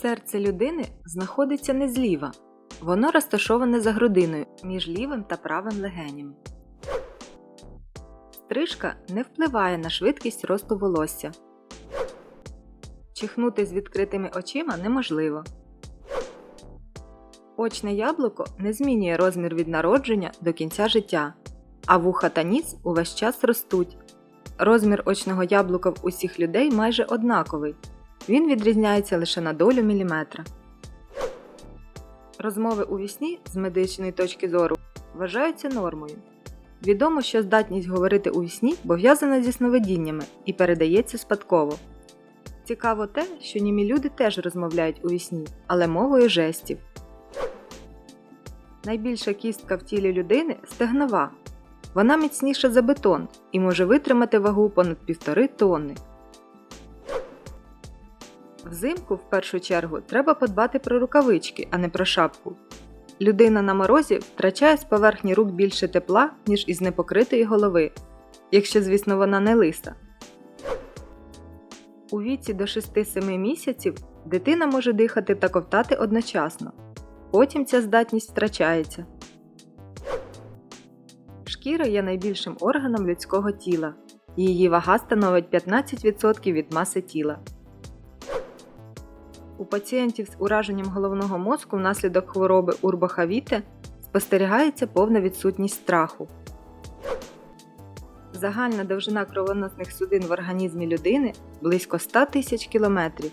Серце людини знаходиться не зліва. Воно розташоване за грудиною між лівим та правим легенем. Стрижка не впливає на швидкість росту волосся. Чихнути з відкритими очима неможливо. Очне яблуко не змінює розмір від народження до кінця життя, а вуха та ніс увесь час ростуть. Розмір очного яблука в усіх людей майже однаковий. Він відрізняється лише на долю міліметра. Розмови у вісні з медичної точки зору вважаються нормою. Відомо, що здатність говорити у вісні пов'язана зі сновидіннями і передається спадково. Цікаво те, що німі люди теж розмовляють у вісні, але мовою жестів. Найбільша кістка в тілі людини стегнова. Вона міцніша за бетон і може витримати вагу понад півтори тонни. Взимку, в першу чергу, треба подбати про рукавички, а не про шапку. Людина на морозі втрачає з поверхні рук більше тепла, ніж із непокритої голови, якщо, звісно, вона не лиса. У віці до 6-7 місяців дитина може дихати та ковтати одночасно. Потім ця здатність втрачається. Шкіра є найбільшим органом людського тіла. Її вага становить 15% від маси тіла. У пацієнтів з ураженням головного мозку внаслідок хвороби урбохавіте спостерігається повна відсутність страху. Загальна довжина кровоносних судин в організмі людини близько 100 тисяч кілометрів.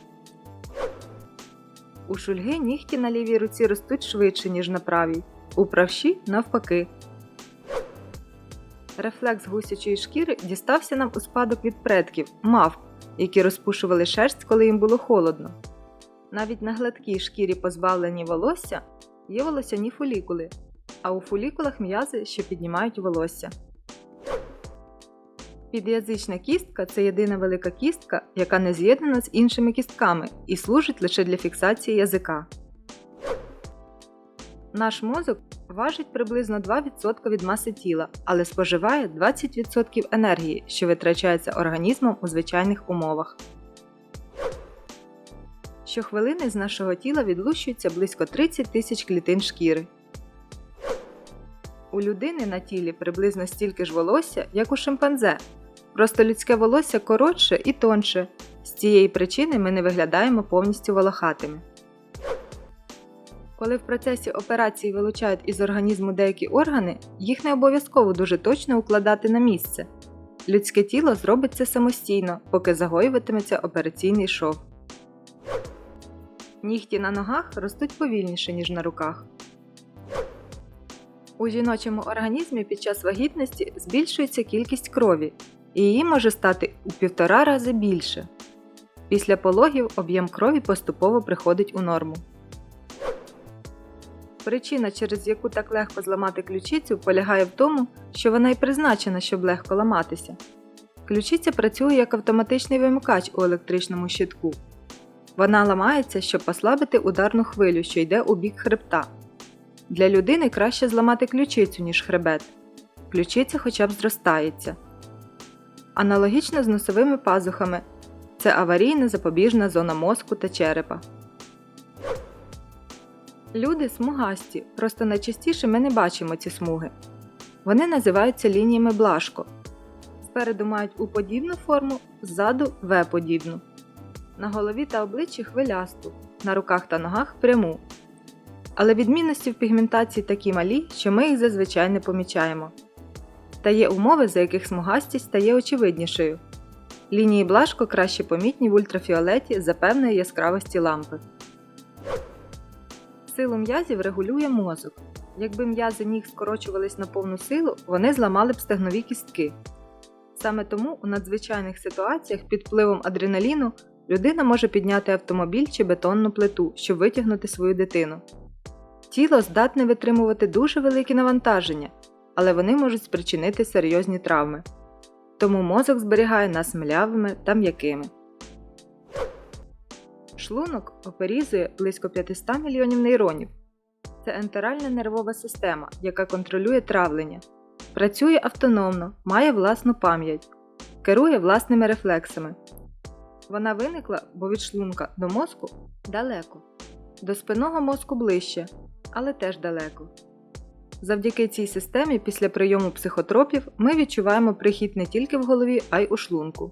У шульги нігті на лівій руці ростуть швидше, ніж на правій, у правші навпаки. Рефлекс гусячої шкіри дістався нам у спадок від предків мавп, які розпушували шерсть, коли їм було холодно. Навіть на гладкій шкірі позбавлені волосся є волосяні фолікули, а у фолікулах м'язи, що піднімають волосся. Під'язична кістка це єдина велика кістка, яка не з'єднана з іншими кістками і служить лише для фіксації язика. Наш мозок важить приблизно 2% від маси тіла, але споживає 20% енергії, що витрачається організмом у звичайних умовах. Щохвилини з нашого тіла відлущується близько 30 тисяч клітин шкіри. У людини на тілі приблизно стільки ж волосся, як у шимпанзе. Просто людське волосся коротше і тонше. З цієї причини ми не виглядаємо повністю волохатими. Коли в процесі операції вилучають із організму деякі органи, їх не обов'язково дуже точно укладати на місце. Людське тіло зробить це самостійно, поки загоюватиметься операційний шов. Нігті на ногах ростуть повільніше, ніж на руках. У жіночому організмі під час вагітності збільшується кількість крові, і її може стати у півтора рази більше. Після пологів об'єм крові поступово приходить у норму. Причина, через яку так легко зламати ключицю, полягає в тому, що вона й призначена, щоб легко ламатися. Ключиця працює як автоматичний вимикач у електричному щитку. Вона ламається, щоб послабити ударну хвилю, що йде у бік хребта. Для людини краще зламати ключицю, ніж хребет. Ключиця хоча б зростається. Аналогічно з носовими пазухами це аварійна запобіжна зона мозку та черепа. Люди смугасті, просто найчастіше ми не бачимо ці смуги. Вони називаються лініями Блашко. Спереду мають У-подібну форму, ззаду В-подібну. На голові та обличчі хвилясту, на руках та ногах пряму. Але відмінності в пігментації такі малі, що ми їх зазвичай не помічаємо. Та є умови, за яких смугастість стає очевиднішою. Лінії Блашко краще помітні в ультрафіолеті за певної яскравості лампи. Силу м'язів регулює мозок. Якби м'язи ніг скорочувались на повну силу, вони зламали б стегнові кістки. Саме тому у надзвичайних ситуаціях під впливом адреналіну людина може підняти автомобіль чи бетонну плиту, щоб витягнути свою дитину. Тіло здатне витримувати дуже великі навантаження, але вони можуть спричинити серйозні травми. Тому мозок зберігає нас млявими та м'якими. Шлунок оперізує близько 500 мільйонів нейронів. Це ентеральна нервова система, яка контролює травлення. Працює автономно, має власну пам'ять, керує власними рефлексами. Вона виникла, бо від шлунка до мозку далеко, до спинного мозку ближче, але теж далеко. Завдяки цій системі після прийому психотропів ми відчуваємо прихід не тільки в голові, а й у шлунку.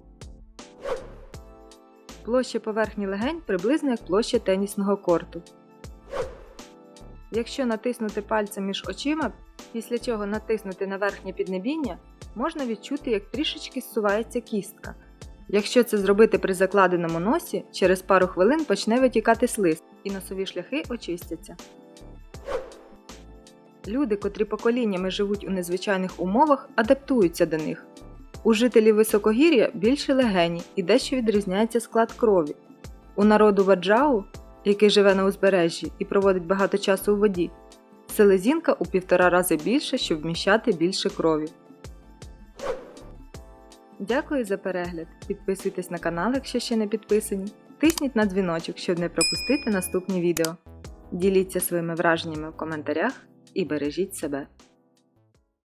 Площа поверхні легень приблизно як площа тенісного корту. Якщо натиснути пальцем між очима, після чого натиснути на верхнє піднебіння, можна відчути, як трішечки зсувається кістка. Якщо це зробити при закладеному носі, через пару хвилин почне витікати слиз і носові шляхи очистяться. Люди, котрі поколіннями живуть у незвичайних умовах, адаптуються до них. У жителів високогір'я більше легені і дещо відрізняється склад крові. У народу Ваджау, який живе на узбережжі і проводить багато часу у воді, селезінка у півтора рази більше, щоб вміщати більше крові. Дякую за перегляд. Підписуйтесь на канал, якщо ще не підписані. Тисніть на дзвіночок, щоб не пропустити наступні відео. Діліться своїми враженнями в коментарях і бережіть себе.